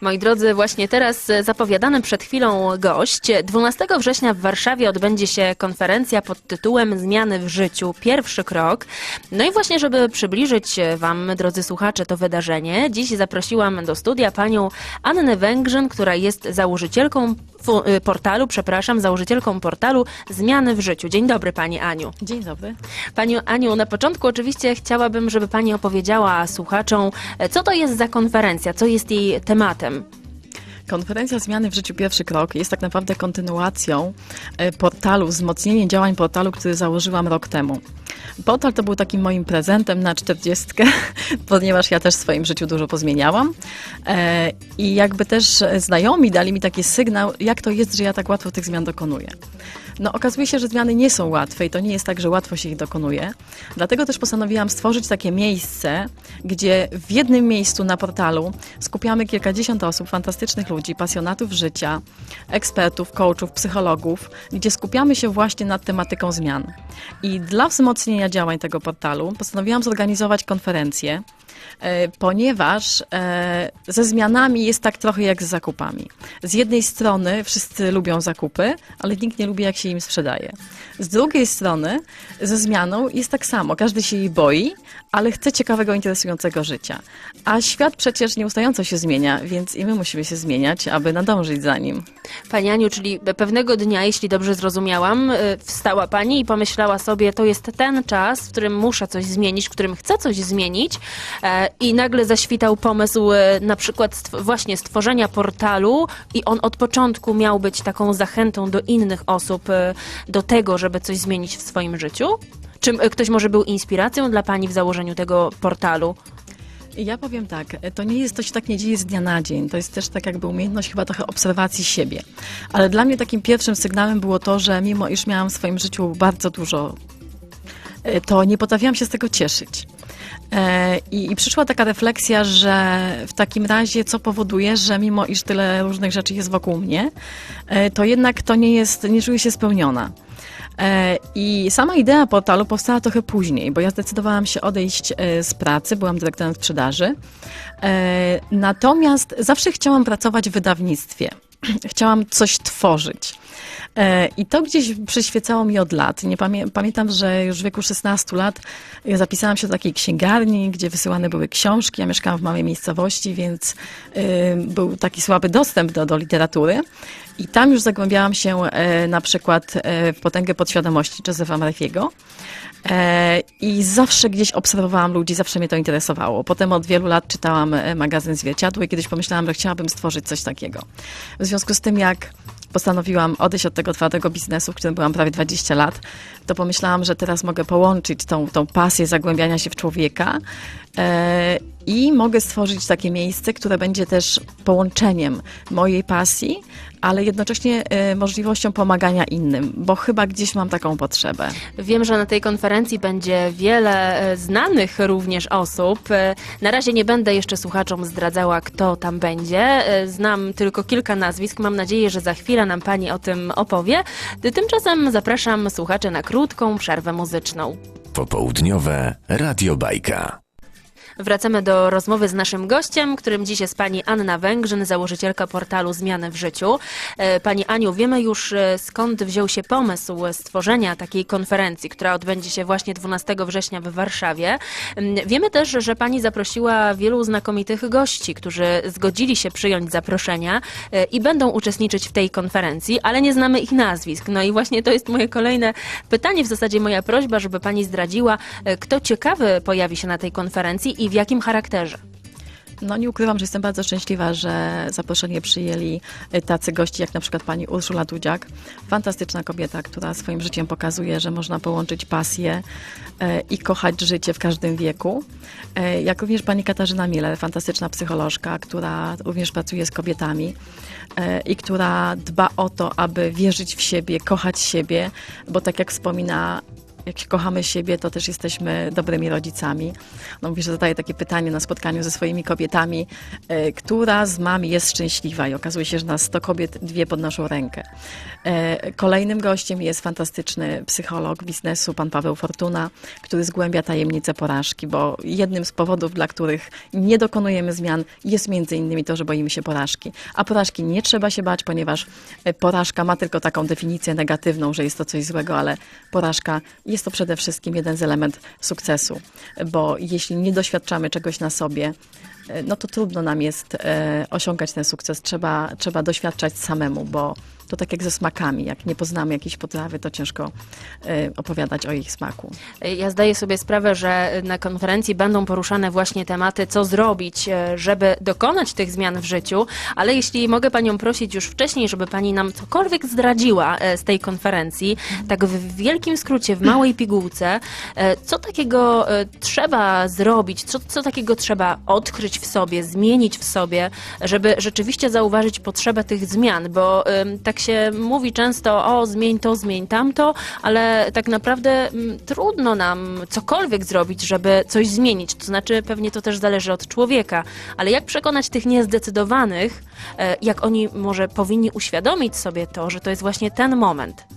Moi drodzy, właśnie teraz e, zapowiadany przed chwilą gość. 12 września w Warszawie odbędzie się konferencja pod tytułem Zmiany w życiu. Pierwszy krok. No i właśnie, żeby przybliżyć Wam, drodzy słuchacze, to wydarzenie, dziś zaprosiłam do studia panią Annę Węgrzyn, która jest założycielką portalu, przepraszam, założycielką portalu Zmiany w życiu. Dzień dobry Pani Aniu. Dzień dobry. Pani Aniu, na początku oczywiście chciałabym, żeby Pani opowiedziała słuchaczom, e, co to jest za konferencja, co jest jej tematem. Konferencja Zmiany w życiu pierwszy krok jest tak naprawdę kontynuacją e, portalu, wzmocnieniem działań portalu, który założyłam rok temu. Portal to był takim moim prezentem na czterdziestkę, ponieważ ja też w swoim życiu dużo pozmieniałam. E, I jakby też znajomi dali mi taki sygnał, jak to jest, że ja tak łatwo tych zmian dokonuję. No okazuje się, że zmiany nie są łatwe i to nie jest tak, że łatwo się ich dokonuje. Dlatego też postanowiłam stworzyć takie miejsce, gdzie w jednym miejscu na portalu skupiamy kilkadziesiąt osób, fantastycznych ludzi, pasjonatów życia, ekspertów, coachów, psychologów, gdzie skupiamy się właśnie nad tematyką zmian. I dla wzmocnienia działań tego portalu postanowiłam zorganizować konferencję, ponieważ e, ze zmianami jest tak trochę jak z zakupami. Z jednej strony wszyscy lubią zakupy, ale nikt nie lubi, jak się im sprzedaje. Z drugiej strony ze zmianą jest tak samo. Każdy się jej boi, ale chce ciekawego, interesującego życia. A świat przecież nieustająco się zmienia, więc i my musimy się zmieniać, aby nadążyć za nim. Pani Aniu, czyli pewnego dnia, jeśli dobrze zrozumiałam, y, wstała Pani i pomyślała sobie, to jest ten czas, w którym muszę coś zmienić, w którym chcę coś zmienić e, i nagle zaświtał pomysł e, na przykład stw- właśnie stworzenia portalu i on od początku miał być taką zachętą do innych osób e, do tego, żeby coś zmienić w swoim życiu? Czy e, ktoś może był inspiracją dla Pani w założeniu tego portalu? Ja powiem tak, to nie jest, to się tak nie dzieje z dnia na dzień. To jest też tak jakby umiejętność chyba trochę obserwacji siebie. Ale dla mnie takim pierwszym sygnałem było to, że mimo iż miałam w swoim życiu bardzo dużo, e, to nie potrafiłam się z tego cieszyć. E, I, I przyszła taka refleksja, że w takim razie co powoduje, że mimo iż tyle różnych rzeczy jest wokół mnie, e, to jednak to nie jest, nie czuję się spełniona. E, I sama idea portalu powstała trochę później, bo ja zdecydowałam się odejść z pracy, byłam dyrektorem sprzedaży. Natomiast zawsze chciałam pracować w wydawnictwie. Chciałam coś tworzyć. E, I to gdzieś przyświecało mi od lat. Nie pamię pamiętam, że już w wieku 16 lat zapisałam się do takiej księgarni, gdzie wysyłane były książki. Ja mieszkałam w małej miejscowości, więc y, był taki słaby dostęp do, do literatury. I tam już zagłębiałam się e, na przykład e, w potęgę podświadomości Josepha Murphy'ego. E, I zawsze gdzieś obserwowałam ludzi, zawsze mnie to interesowało. Potem od wielu lat czytałam magazyn Zwierciadło i kiedyś pomyślałam, że chciałabym stworzyć coś takiego. W związku z tym, jak postanowiłam odejść od tego twardego biznesu, w którym byłam prawie 20 lat, to pomyślałam, że teraz mogę połączyć tą, tą pasję zagłębiania się w człowieka i mogę stworzyć takie miejsce, które będzie też połączeniem mojej pasji, ale jednocześnie e, możliwością pomagania innym, bo chyba gdzieś mam taką potrzebę. Wiem, że na tej konferencji będzie wiele e, znanych również osób. E, Na razie nie będę jeszcze słuchaczom zdradzała, kto tam będzie. Znam tylko kilka nazwisk. Mam nadzieję, że za chwilę nam Pani o tym opowie. Tymczasem zapraszam słuchaczy na krótką przerwę muzyczną. Popołudniowe Radio Bajka. Wracamy do rozmowy z naszym gościem, którym dziś jest pani Anna Węgrzyn, założycielka portalu Zmiany w życiu. E, Pani Aniu, wiemy już e, skąd wziął się pomysł stworzenia takiej konferencji, która odbędzie się właśnie 12 września w Warszawie. Mm, Wiemy też, że pani zaprosiła wielu znakomitych gości, którzy zgodzili się przyjąć zaproszenia e, i będą uczestniczyć w tej konferencji, ale nie znamy ich nazwisk. No i właśnie to jest moje kolejne pytanie, w zasadzie moja prośba, żeby pani zdradziła, kto ciekawy pojawi się na tej konferencji i w jakim charakterze. No nie ukrywam, że jestem bardzo szczęśliwa, że zaproszenie przyjęli y, tacy gości jak na przykład pani Urszula Dudziak. Fantastyczna kobieta, która swoim życiem pokazuje, że można połączyć pasję e, i kochać życie w każdym wieku. E, Jak również pani Katarzyna Miller, fantastyczna psycholożka, która również pracuje z kobietami i która dba o to, aby wierzyć w siebie, kochać siebie, bo tak jak wspomina jak kochamy siebie, to też jesteśmy dobrymi rodzicami. No mówię, że zadaję takie pytanie na spotkaniu ze swoimi kobietami, e, która z mam jest szczęśliwa i okazuje się, że na 100 kobiet dwie podnoszą rękę. E, Kolejnym gościem jest fantastyczny psycholog biznesu, pan Paweł Fortuna, który zgłębia tajemnicę porażki, bo jednym z powodów, dla których nie dokonujemy zmian, jest między innymi to, że boimy się porażki. A porażki nie trzeba się bać, ponieważ e, porażka ma tylko taką definicję negatywną, że jest to coś złego, ale porażka jest to przede wszystkim jeden z element sukcesu, bo jeśli nie doświadczamy czegoś na sobie, no to trudno nam jest e, osiągać ten sukces. Trzeba, trzeba doświadczać samemu, bo to tak jak ze smakami. Jak nie poznamy jakiejś potrawy, to ciężko e, opowiadać o ich smaku. Ja zdaję sobie sprawę, że na konferencji będą poruszane właśnie tematy, co zrobić, e, żeby dokonać tych zmian w życiu, ale jeśli mogę Panią prosić już wcześniej, żeby Pani nam cokolwiek zdradziła e, z tej konferencji, tak w wielkim skrócie, w małej pigułce, e, co takiego e, trzeba zrobić, co, co takiego trzeba odkryć w sobie, zmienić w sobie, żeby rzeczywiście zauważyć potrzebę tych zmian, bo tak się mówi często, o zmień to, zmień tamto, ale tak naprawdę trudno nam cokolwiek zrobić, żeby coś zmienić. To znaczy, pewnie to też zależy od człowieka, ale jak przekonać tych niezdecydowanych, e, jak oni może powinni uświadomić sobie to, że to jest właśnie ten moment.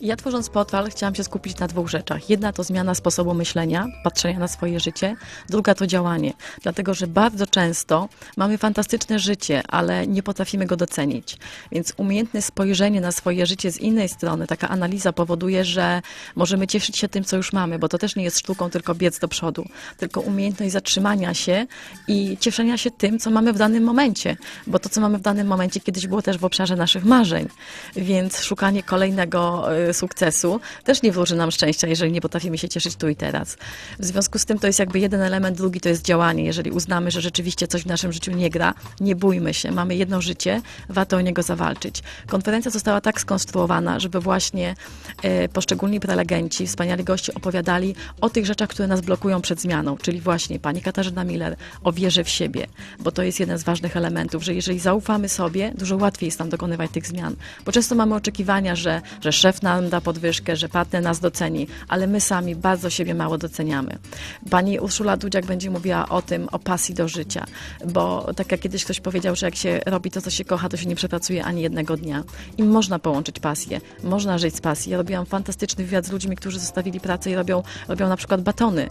Ja tworząc portal chciałam się skupić na dwóch rzeczach. Jedna to zmiana sposobu myślenia, patrzenia na swoje życie, druga to działanie. Dlatego, że bardzo często mamy fantastyczne życie, ale nie potrafimy go docenić. Więc umiejętne spojrzenie na swoje życie z innej strony, taka analiza powoduje, że możemy cieszyć się tym, co już mamy, bo to też nie jest sztuką tylko biec do przodu, tylko umiejętność zatrzymania się i cieszenia się tym, co mamy w danym momencie, bo to, co mamy w danym momencie, kiedyś było też w obszarze naszych marzeń. Więc szukanie kolejnego y, sukcesu też nie wróży nam szczęścia, jeżeli nie potrafimy się cieszyć tu i teraz. W związku z tym to jest jakby jeden element, drugi to jest działanie. Jeżeli uznamy, że rzeczywiście coś w naszym życiu nie gra, nie bójmy się, mamy jedno życie, warto o niego zawalczyć. Konferencja została tak skonstruowana, żeby właśnie e, poszczególni prelegenci, wspaniali goście opowiadali o tych rzeczach, które nas blokują przed zmianą, czyli właśnie pani Katarzyna Miller o wierze w siebie, bo to jest jeden z ważnych elementów, że jeżeli zaufamy sobie, dużo łatwiej jest nam dokonywać tych zmian, bo często mamy oczekiwania, że, że szef nam da podwyżkę, że partner nas doceni, ale my sami bardzo siebie mało doceniamy. Pani Urszula Dudziak będzie mówiła o tym, o pasji do życia, bo tak jak kiedyś ktoś powiedział, że jak się robi to, co się kocha, to się nie przepracuje ani jednego dnia. I można połączyć pasję, można żyć z pasji. Ja robiłam fantastyczny wywiad z ludźmi, którzy zostawili pracę i robią, robią na przykład batony.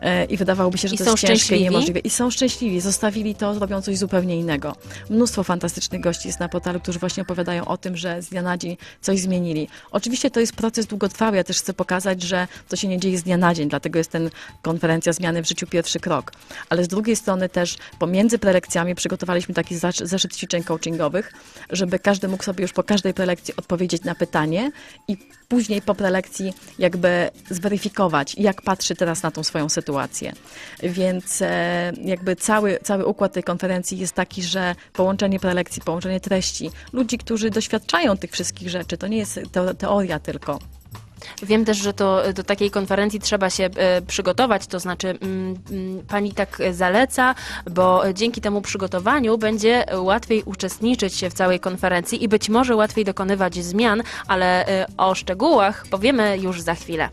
E, I wydawałoby się, że I to jest ciężkie i szczęśliwi? niemożliwe. I są szczęśliwi, zostawili to, robią coś zupełnie innego. Mnóstwo fantastycznych gości jest na portalu, którzy właśnie opowiadają o tym, że z dnia na dzień coś zmienili. Oczywiście to jest proces długotrwały. Ja też chcę pokazać, że to się nie dzieje z dnia na dzień, dlatego jest ten konferencja zmiany w życiu pierwszy krok. Ale z drugiej strony też pomiędzy prelekcjami przygotowaliśmy taki zeszyt ćwiczeń coachingowych, żeby każdy mógł sobie już po każdej prelekcji odpowiedzieć na pytanie i później po prelekcji jakby zweryfikować, jak patrzy teraz na tą swoją sytuację. Więc e, jakby cały, cały układ tej konferencji jest taki, że połączenie prelekcji, połączenie treści, ludzi, którzy doświadczają tych wszystkich rzeczy, to nie jest teo- teoria tylko. Wiem też, że to do takiej konferencji trzeba się e, przygotować, to znaczy mm, mm, pani tak zaleca, bo dzięki temu przygotowaniu będzie łatwiej uczestniczyć w całej konferencji i być może łatwiej dokonywać zmian, ale e, o szczegółach powiemy już za chwilę.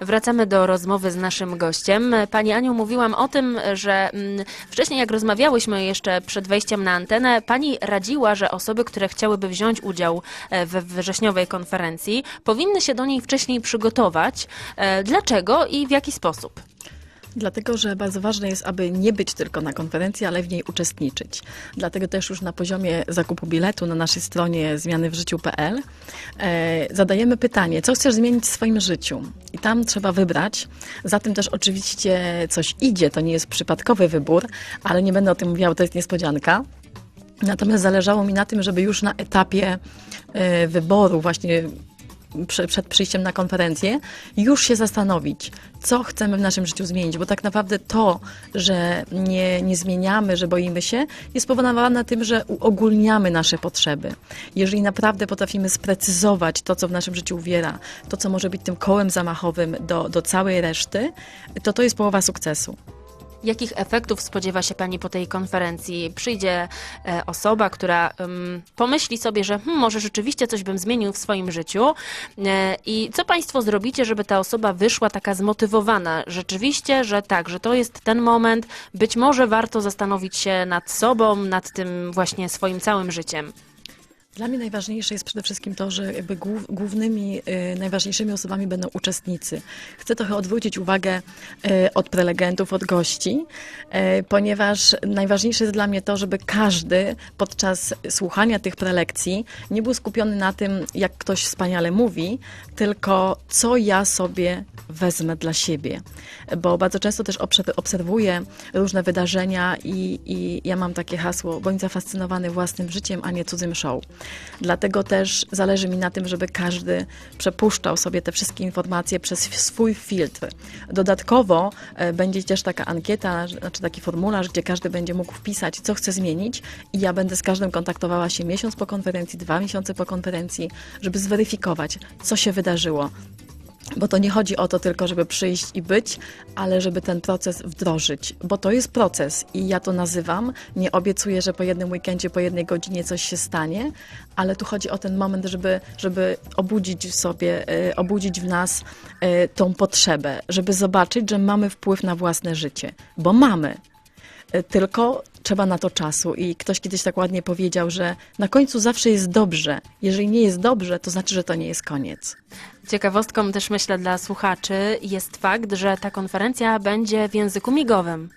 Wracamy do rozmowy z naszym gościem. Pani Aniu, mówiłam o tym, że mm, wcześniej jak rozmawiałyśmy jeszcze przed wejściem na antenę, pani radziła, że osoby, które chciałyby wziąć udział e, we wrześniowej konferencji, powinny się do niej wcześniej przygotować. E, Dlaczego i w jaki sposób? Dlatego, że bardzo ważne jest, aby nie być tylko na konferencji, ale w niej uczestniczyć. Dlatego też już na poziomie zakupu biletu na naszej stronie zmianyWżyciu.pl e, zadajemy pytanie, co chcesz zmienić w swoim życiu? I tam trzeba wybrać. Za tym też oczywiście coś idzie, to nie jest przypadkowy wybór, ale nie będę o tym mówiła, bo to jest niespodzianka. Natomiast zależało mi na tym, żeby już na etapie e, wyboru właśnie przed przyjściem na konferencję, już się zastanowić, co chcemy w naszym życiu zmienić, bo tak naprawdę to, że nie, nie zmieniamy, że boimy się, jest spowodowane tym, że uogólniamy nasze potrzeby. Jeżeli naprawdę potrafimy sprecyzować to, co w naszym życiu uwiera, to, co może być tym kołem zamachowym do, do całej reszty, to to jest połowa sukcesu. Jakich efektów spodziewa się Pani po tej konferencji? Przyjdzie e, osoba, która pomyśli sobie, że hmm, może rzeczywiście coś bym zmienił w swoim życiu. E, I co Państwo zrobicie, żeby ta osoba wyszła taka zmotywowana? Rzeczywiście, że tak, że to jest ten moment. Być może warto zastanowić się nad sobą, nad tym właśnie swoim całym życiem. Dla mnie najważniejsze jest przede wszystkim to, że jakby głów, głównymi, y, najważniejszymi osobami będą uczestnicy. Chcę trochę odwrócić uwagę y, od prelegentów, od gości, y, ponieważ najważniejsze jest dla mnie to, żeby każdy podczas słuchania tych prelekcji nie był skupiony na tym, jak ktoś wspaniale mówi, tylko co ja sobie wezmę dla siebie. Bo bardzo często też obser- obserwuję różne wydarzenia i, i ja mam takie hasło, bądź zafascynowany własnym życiem, a nie cudzym show. Dlatego też zależy mi na tym, żeby każdy przepuszczał sobie te wszystkie informacje przez swój filtr. Dodatkowo e, będzie też taka ankieta, znaczy taki formularz, gdzie każdy będzie mógł wpisać, co chce zmienić i ja będę z każdym kontaktowała się miesiąc po konferencji, dwa miesiące po konferencji, żeby zweryfikować, co się wydarzyło. Bo to nie chodzi o to tylko, żeby przyjść i być, ale żeby ten proces wdrożyć, bo to jest proces i ja to nazywam. Nie obiecuję, że po jednym weekendzie, po jednej godzinie coś się stanie, ale tu chodzi o ten moment, żeby, żeby obudzić w sobie, e, obudzić w nas e, tą potrzebę, żeby zobaczyć, że mamy wpływ na własne życie, bo mamy. E, Tylko trzeba na to czasu. I ktoś kiedyś tak ładnie powiedział, że na końcu zawsze jest dobrze. Jeżeli nie jest dobrze, to znaczy, że to nie jest koniec. Ciekawostką też myślę dla słuchaczy jest fakt, że ta konferencja będzie w języku migowym.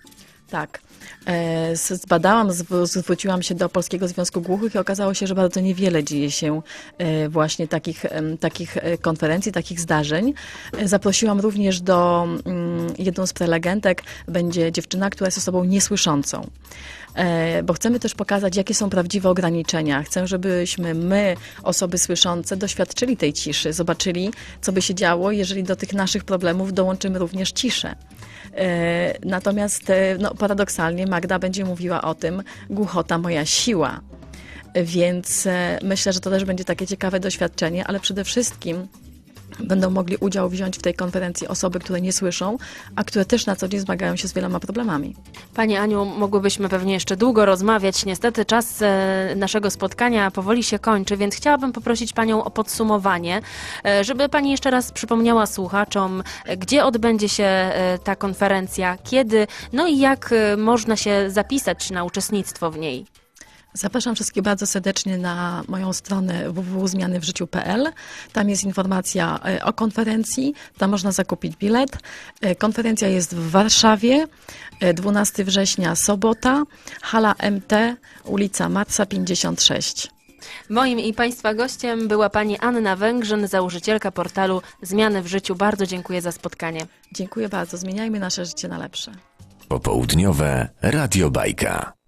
Tak. E, Zbadałam, zw- zwróciłam się do Polskiego Związku Głuchych i okazało się, że bardzo niewiele dzieje się e, właśnie takich, takich e, konferencji, takich zdarzeń. Zaprosiłam również do mm, jedną z prelegentek, będzie dziewczyna, która jest osobą niesłyszącą. Bo chcemy też pokazać, jakie są prawdziwe ograniczenia. Chcę, żebyśmy my, osoby słyszące, doświadczyli tej ciszy, zobaczyli, co by się działo, jeżeli do tych naszych problemów dołączymy również ciszę. E, Natomiast e, no, paradoksalnie Magda będzie mówiła o tym, głuchota moja siła. Więc e, myślę, że to też będzie takie ciekawe doświadczenie, ale przede wszystkim będą mogli udział wziąć w tej konferencji osoby, które nie słyszą, a które też na co dzień zmagają się z wieloma problemami. Pani Aniu, mogłybyśmy pewnie jeszcze długo rozmawiać. Niestety czas e, naszego spotkania powoli się kończy, więc chciałabym poprosić Panią o podsumowanie, e, żeby Pani jeszcze raz przypomniała słuchaczom, e, gdzie odbędzie się ta konferencja, kiedy, no i jak można się zapisać na uczestnictwo w niej. Zapraszam wszystkich bardzo serdecznie na moją stronę www.zmianyWżyciu.pl. Tam jest informacja e, o konferencji, tam można zakupić bilet. E, Konferencja jest w Warszawie, e, 12 września, sobota, hala MT, ulica Marca 56. Moim i Państwa gościem była Pani Anna Węgrzyn, założycielka portalu Zmiany w Życiu. Bardzo dziękuję za spotkanie. Dziękuję bardzo. Zmieniajmy nasze życie na lepsze. Popołudniowe Radio Bajka.